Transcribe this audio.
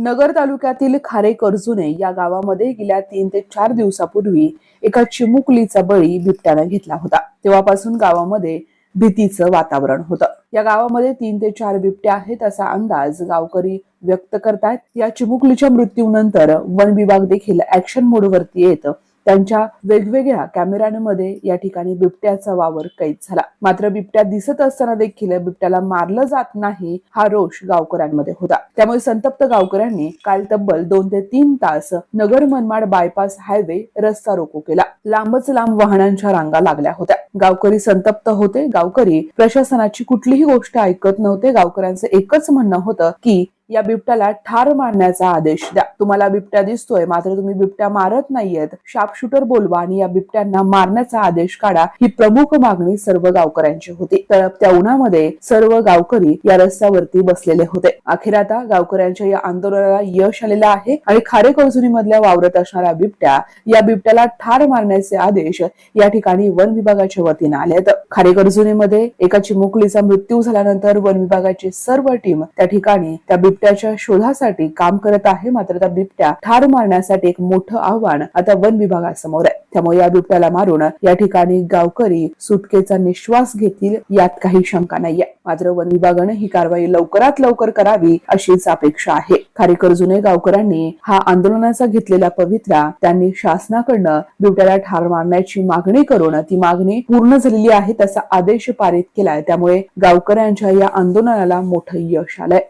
नगर तालुक्यातील खारे कर्जुने या गावामध्ये गेल्या तीन ते चार दिवसापूर्वी एका चिमुकलीचा बळी बिबट्याने घेतला होता. तेव्हापासून गावामध्ये भीतीचं वातावरण होतं. या गावामध्ये तीन ते चार बिबट्या आहेत असा अंदाज गावकरी व्यक्त करतायत. या चिमुकलीच्या मृत्यूनंतर वन विभाग देखील ऍक्शन मोडवरती येतं. त्यांच्या वेगवेगळ्या कॅमेऱ्यांमध्ये या ठिकाणी बिबट्याचा वावर कैद झाला. मात्र बिबट्या दिसत असताना देखील बिबट्याला मारलं जात नाही हा रोष गावकऱ्यांमध्ये होता. त्यामुळे संतप्त गावकऱ्यांनी काल तब्बल दोन ते तीन तास नगर मनमाड बायपास हायवे रस्ता रोको केला. लांबच लांब वाहनांच्या रांगा लागल्या होत्या. गावकरी संतप्त होते. गावकरी प्रशासनाची कुठलीही गोष्ट ऐकत नव्हते. गावकऱ्यांचं एकच म्हणणं होतं की या बिबट्याला ठार मारण्याचा आदेश द्या. तुम्हाला बिबट्या दिसतोय मात्र तुम्ही बिबट्या मारत नाहीयेत. शार्पशूटर बोलवा आणि या बिबट्यांना मारण्याचा आदेश काढा ही प्रमुख मागणी सर्व गावकऱ्यांची होती. तळपत्या उन्हामध्ये सर्व गावकरी या रस्त्यावरती बसलेले होते. अखेर आता गावकऱ्यांच्या या आंदोलनाला यश आलेलं आहे आणि खारे मधल्या वावरत असणाऱ्या बिबट्या या बिबट्याला ठार मारण्याचे आदेश या ठिकाणी वन विभागाच्या वतीने आले तर खारे कर्जुनीमध्ये एका चिमुकलीचा मृत्यू झाल्यानंतर वन विभागाची सर्व टीम त्या ठिकाणी त्या बिबट्या बिबट्याच्या शोधासाठी काम करत आहे मात्र त्या बिबट्या ठार मारण्यासाठी एक मोठं आव्हान आता वन विभागासमोर आहे. त्यामुळे या बिबट्याला मारून या ठिकाणी गावकरी सुटकेचा निश्वास घेतील यात काही शंका नाहीये. मात्र वन विभागानं ही कारवाई लवकरात लवकर करावी अशीच अपेक्षा आहे. खारेकर गावकऱ्यांनी हा आंदोलनाचा घेतलेला पवित्रा त्यांनी शासनाकडनं बिबट्याला ठार मारण्याची मागणी करून ती मागणी पूर्ण झालेली आहे तसा आदेश पारित केलाय. त्यामुळे गावकऱ्यांच्या या आंदोलनाला मोठं यश आलंय.